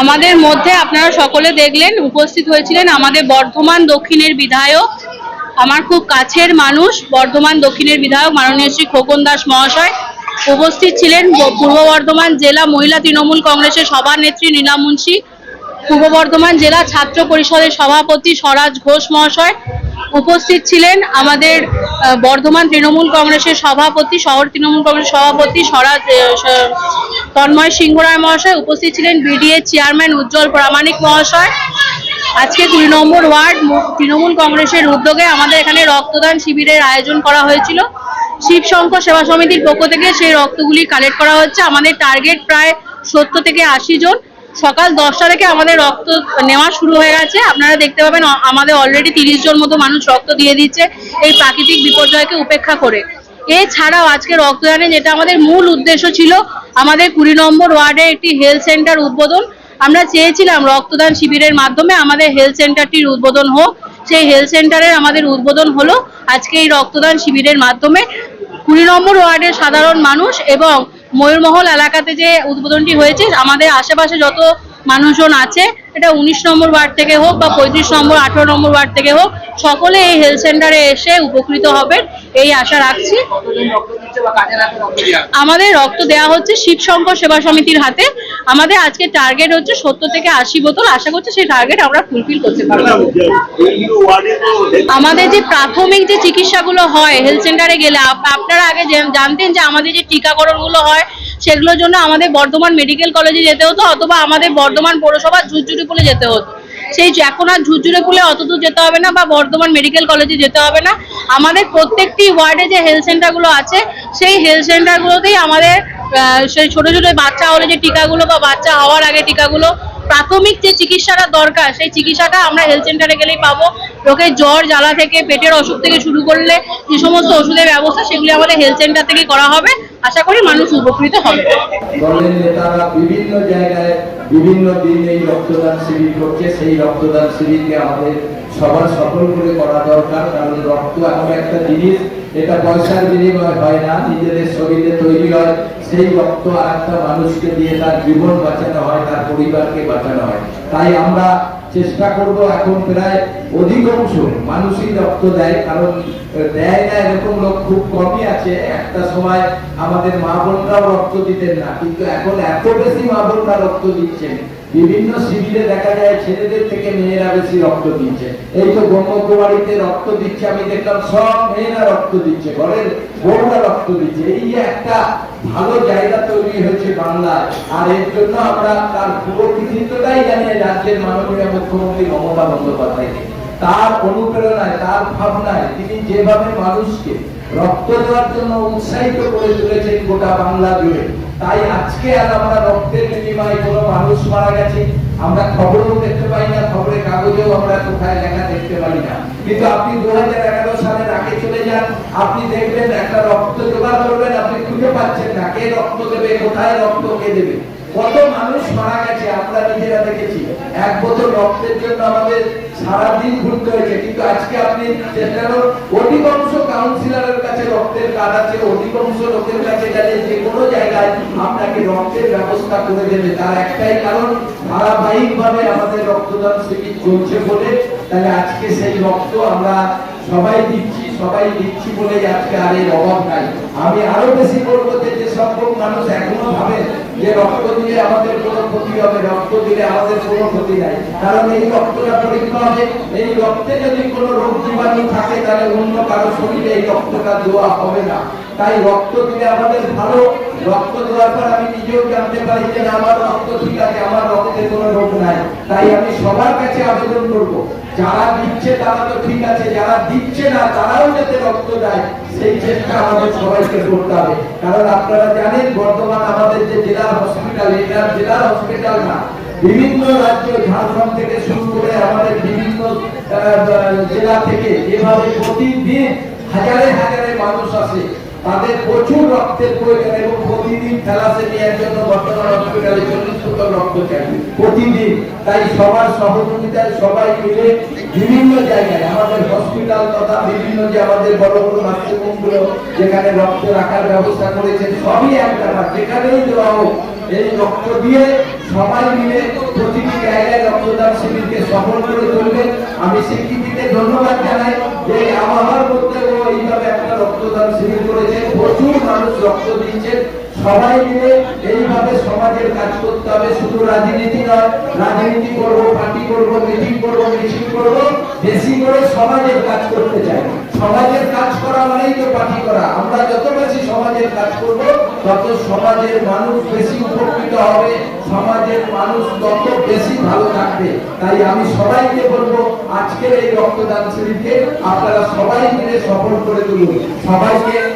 আমাদের মধ্যে আপনারা সকলে দেখলেন, উপস্থিত হয়েছিলেন আমাদের বর্ধমান দক্ষিণের বিধায়ক, আমার খুব কাছের মানুষ, বর্ধমান দক্ষিণের বিধায়ক মাননীয় শ্রী খোকন দাস মহাশয়। উপস্থিত ছিলেন পূর্ব বর্ধমান জেলা মহিলা তৃণমূল কংগ্রেসের সভানেত্রী নীলা মুন্সি, পূর্ব বর্ধমান জেলা ছাত্র পরিষদের সভাপতি স্বরাজ ঘোষ মহাশয়। উপস্থিত ছিলেন আমাদের বর্ধমান তৃণমূল কংগ্রেসের সভাপতি, শহর তৃণমূল কংগ্রেসের সভাপতি স্বরাজ তন্ময় সিংহ রায় মহাশয় উপস্থিত ছিলেন বিডিএ চেয়ারম্যান উজ্জ্বল প্রামাণিক মহাশয়। আজকে কুড়ি নম্বর ওয়ার্ড তৃণমূল কংগ্রেসের উদ্যোগে আমাদের এখানে রক্তদান শিবিরের আয়োজন করা হয়েছিল। শিবশঙ্কর সেবা সমিতির পক্ষ থেকে সেই রক্তগুলি কালেক্ট করা হচ্ছে। আমাদের টার্গেট প্রায় সত্তর থেকে আশি জন। সকাল দশটা থেকে আমাদের রক্ত নেওয়া শুরু হয়ে গেছে। আপনারা দেখতে পাবেন আমাদের অলরেডি তিরিশ জন মতো মানুষ রক্ত দিয়ে দিচ্ছে এই প্রাকৃতিক বিপর্যয়কে উপেক্ষা করে। এছাড়াও আজকে রক্তদানে যেটা আমাদের মূল উদ্দেশ্য ছিল, আমাদের কুড়ি নম্বর ওয়ার্ডে একটি হেলথ সেন্টার উদ্বোধন। আমরা চেয়েছিলাম রক্তদান শিবিরের মাধ্যমে আমাদের হেলথ সেন্টারটির উদ্বোধন হোক। সেই হেলথ সেন্টারের আমাদের উদ্বোধন হলো আজকে এই রক্তদান শিবিরের মাধ্যমে। কুড়ি নম্বর ওয়ার্ডের সাধারণ মানুষ এবং ময়ূরমহল এলাকাতে যে উদ্বোধনটি হয়েছে আমাদের আশেপাশে যত মানুষজন আছে এটা উনিশ নম্বর ওয়ার্ড থেকে হোক বা পঁয়ত্রিশ নম্বর আঠারো নম্বর ওয়ার্ড থেকে হোক সকলে এই হেলথ সেন্টারে এসে উপকৃত হবেন এই আশা রাখছি? আমাদের রক্ত দেওয়া হচ্ছে শিবশঙ্কর সেবা সমিতির হাতে আমাদের আজকে টার্গেট হচ্ছে সত্তর থেকে আশি বোতল। আশা করছি সেই টার্গেট আমরা ফুলফিল করতে পারব। আমাদের যে প্রাথমিক যে চিকিৎসাগুলো হয় হেলথ সেন্টারে গেলে আপনারা আগে জানতেন যে আমাদের যে টিকাকরণগুলো হয়, সেগুলোর জন্য আমাদের বর্ধমান মেডিকেল কলেজে যেতে হতো অথবা আমাদের বর্ধমান পৌরসভা ঝুরঝুরি পুলে যেতে হতো। সেই এখন আর ঝুরঝুরে পুলে অত দূর যেতে হবে না বা বর্ধমান মেডিকেল কলেজে যেতে হবে না। আমাদের প্রত্যেকটি ওয়ার্ডে যে হেলথ সেন্টারগুলো আছে, সেই হেলথ সেন্টারগুলোতেই আমাদের সেই ছোট ছোট বাচ্চা হলে যে টিকাগুলো বা বাচ্চা হওয়ার আগে টিকাগুলো, প্রাথমিক যে চিকিৎসাটা দরকার, সেই চিকিৎসাটা আমরা হেলথ সেন্টারে গেলেই পাবো। লোকের জ্বর, জ্বালা থেকে, পেটের অসুখ থেকে শুরু করলে যে সমস্ত ওষুধের ব্যবস্থা সেগুলি আমাদের হেলথ সেন্টার থেকেই করা হবে। আশা করি মানুষ উপকৃত হবে। দলের নেতারা বিভিন্ন জায়গায় বিভিন্ন দিন এই রক্তদান শিবির করছে। সেই রক্তদান শিবিরকে আমাদের সবার সফল করে করা দরকার। কারণ রক্ত এমন একটা জিনিস, এটা পয়সার বিনিময় হয় না, নিজেদের শরীরে তৈরি হয়। সেই রক্ত আর একটা মানুষকে দিয়ে তার জীবন বাঁচানো হয়, তার পরিবারকে বাঁচানো হয়। তাই আমরা চেষ্টা করব এখন প্রায় অধিকাংশ মানুষই রক্ত দেয়, কারণ দেয় না এরকম লোক খুব কমই আছে। একটা সময় আমাদের মা বোনরাও রক্ত দিতেন না, কিন্তু এখন এত বেশি মা বোনরা রক্ত দিচ্ছেন। বিভিন্ন শিবিরে দেখা যায় ছেলেদের থেকে মেয়েরা বেশি রক্ত দিচ্ছে। এই তো ব্রহ্মকুমারীতে রক্ত দিচ্ছে, আমি দেখলাম সব মেয়েরা রক্ত দিচ্ছে, ঘরের বউরা রক্ত দিচ্ছে। এই যে একটা ভালো জায়গা তৈরি হয়েছে বাংলায়, আর এর জন্য আমরা তার পুরো কৃতিত্বটাই জানি রাজ্যের মাননীয় মুখ্যমন্ত্রী মমতা বন্দ্যোপাধ্যায়কে। তার অনুপ্রেরণায়, তার ভাবনায় তিনি যেভাবে মানুষকে রক্ত দেওয়ার জন্য উৎসাহিত করে তুলেছেন গোটা বাংলা জুড়ে। তাই আজকে আর আমরা রক্তের বিনিময়ে কোনো মানুষ মারা গেছে, আমরা খবরেও দেখতে পাই না, খবরের কাগজেও আমরা কোথায় লেখা দেখতে পাই না। কিন্তু আপনি দু হাজার এগারো সালের আগে চলে যান, আপনি দেখবেন একটা রক্ত জোগাড় করবেন, আপনি খুঁজে পাচ্ছেন না কে রক্ত দেবে, কোথায় রক্ত, কে দেবে। কত মানুষ মারা গেছে, আমরা নিজেরা দেখেছি। এক বছর রক্তের জন্য আমাদের সারাদিন ঘুরতে হয়েছে, কিন্তু আজকে আপনি চেষ্টা করুন অধিকাংশ রক্তের কার্ড অধিকাংশ লোকের কাছে গেলে যে কোনো জায়গায় আপনাকে রক্তের ব্যবস্থা করে দেবে। তার একটাই কারণ ধারাবাহিক ভাবে আমাদের রক্তদান শিবির চলছে বলে তাহলে আজকে সেই রক্ত আমরা সবাই দিচ্ছি সবাই দিচ্ছি বলে আজকে আর এর অভাব নাই। আমি আরও বেশি বলব যে সংখ্যক মানুষ এখনও ভাবে যে রক্ত দিলে আমাদের কোনো ক্ষতি হবে, রক্ত দিলে আমাদের কোনো ক্ষতি নাই। কারণ এই রক্তটা পরীক্ষা হবে। এই রক্তে যদি কোনো রোগ জীবাণু থাকে, তাহলে অন্য কারও শরীরে এই রক্তটা দেওয়া হবে না। তাই রক্ত দিলে আমাদের ভালো। রক্ত দেওয়ার পর আমি নিজেও জানতে পারি যে আমার রক্ত ঠিক আছে, আমার রক্তে কোনো রোগ নাই। তাই আমি সবার কাছে আবেদন করব। যারা দিচ্ছে তারা তো ঠিক আছে, যারা দিচ্ছে না তারাও যাতে রক্ত দেয়, সেই চেষ্টা আমাদের সবাইকে করতে হবে। কারণ আপনারা জানেন, বর্তমান আমাদের যে জেলার হসপিটাল এটা জেলার হসপিটাল না, বিভিন্ন রাজ্য, ঝাড়খণ্ড থেকে শুরু করে আমাদের বিভিন্ন জেলা থেকে এভাবে প্রতিদিন হাজারে হাজারে মানুষ আসে। তাদের প্রচুর রক্তের প্রয়োজন এবং প্রতিদিন থ্যালাসেমিয়ার জন্য বর্তমান হসপিটালে চল্লিশ বোতল রক্ত চাই। প্রতিদিন। তাই সবার সহযোগিতায় সবাই মিলে বিভিন্ন জায়গায়, আমাদের হসপিটাল তথা বিভিন্ন যে আমাদের বড় বড় নার্সিংহোমগুলো যেখানে রক্ত রাখার ব্যবস্থা করেছেন, সবই এক ব্যাপার যেখানেই দেওয়া হোক, এই রক্ত দিয়ে সবাই মিলে প্রতিটি জায়গায় রক্তদান শিবিরকে সফল করে দিচ্ছেন সবাই মিলে এইভাবে সমাজের কাজ করতে হবে। শুধু রাজনীতি নয়, রাজনীতি করব, পার্টি করব, মিটিং করব, মিছিল করব, বেশি করে সমাজের কাজ করতে চাই। সমাজের কাজ করা মানেই তো পার্টি করা। আমরা যত বেশি সমাজের কাজ করব, তত সমাজের মানুষ বেশি উপকৃত হবে। সমাজের মানুষ তত বেশি ভালো থাকবে। তাই আমি সবাইকে বলব, আজকের এই রক্তদান শিবিরকে আপনারা সবাই মিলে সফল করে তুলুন। সবাইকে